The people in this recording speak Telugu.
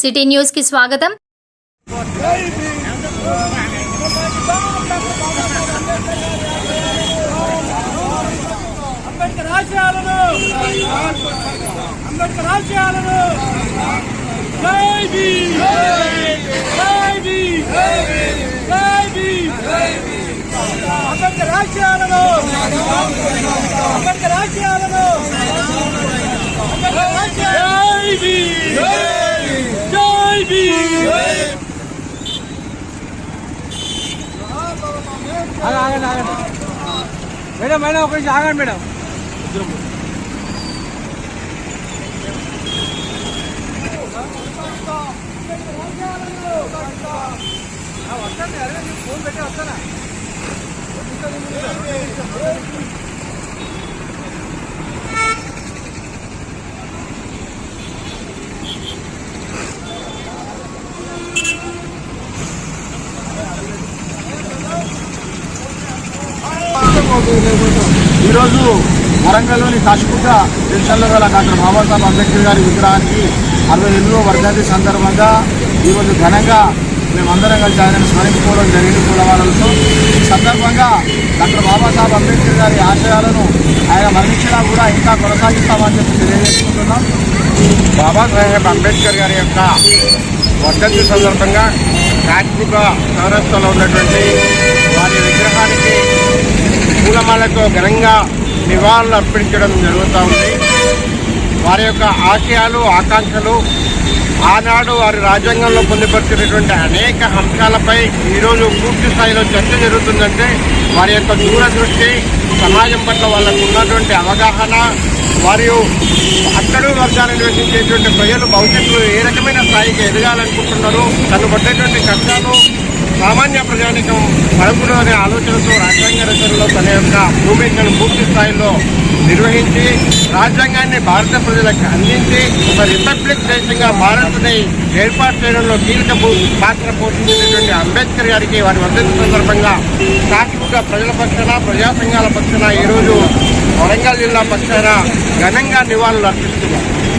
సిటీ న్యూస్కి స్వాగతం అంబేద్కర్ ఆశయాలను అంబేద్కర్ ఆశయాలను జై భీమ్ జై భీమ్ జై భీమ్ అంబేద్కర్ ఆశయాలను అంబేద్కర్ ఆశయాలను అంబేద్కర్ ఆశయాలను జై భీమ్ జై భీమ్ ఆగండి ఆగండి మేడం మేడం ఒక నిమిషం ఆగండి మేడం. వస్తాను అరే నేను ఫోన్ పెట్టి వస్తానా? ఈరోజు వరంగల్లోని కాశీపుట్ట జంక్షన్లో గల డాక్టర్ బాబాసాహెబ్ అంబేద్కర్ గారి విగ్రహానికి అరవై ఎనిమిదో వర్ధంతి సందర్భంగా ఈరోజు ఘనంగా మేమందరం కలిసి ఆయన స్మరించుకోవడం జరిగింది కులవాడలతో ఈ సందర్భంగా డాక్టర్ బాబాసాహెబ్ అంబేద్కర్ గారి ఆశయాలను ఆయన మరణించినా కూడా ఇంకా కొనసాగిస్తామని చెప్పి తెలియజేసుకుంటున్నాం. బాబాసాహెబ్ అంబేద్కర్ గారి యొక్క వర్ధంతి సందర్భంగా కాశ్మీర చౌరస్తాలో ఉన్నటువంటి వారి విగ్రహానికి పూలమాలతో ఘనంగా నివాళులు అర్పించడం జరుగుతూ ఉంది. వారి యొక్క ఆశయాలు ఆకాంక్షలు ఆనాడు వారి రాజ్యాంగంలో పొందుపరిచినటువంటి అనేక అంశాలపై ఈరోజు పూర్తి స్థాయిలో చర్చ జరుగుతుందంటే వారి యొక్క దూరదృష్టి సమాజం పట్ల వాళ్ళకు ఉన్నటువంటి అవగాహన మరియు అట్టడు వర్గాన్ని నివసించేటువంటి ప్రజలు భవిష్యత్తులో ఏ రకమైన స్థాయికి ఎదగాలనుకుంటున్నారు తను పడ్డటువంటి కష్టాలు సామాన్య ప్రజానికం పడకూడదు అనే ఆలోచనతో రాజ్యాంగ రచనలో తన యొక్క భూమికను పూర్తి స్థాయిలో నిర్వహించి రాజ్యాంగాన్ని భారత ప్రజలకు అందించి ఒక రిపబ్లిక్ దేశంగా భారత్ని ఏర్పాటు చేయడంలో కీలక భూ- పాత్ర పోషించినటువంటి అంబేద్కర్ గారికి వారి వర్ధంతి సందర్భంగా కాకిపుగా ప్రజల పక్షాన ప్రజా సంఘాల పక్షాన ఈరోజు వరంగల్ జిల్లా పక్షాన ఘనంగా నివాళులు అర్పిస్తున్నాం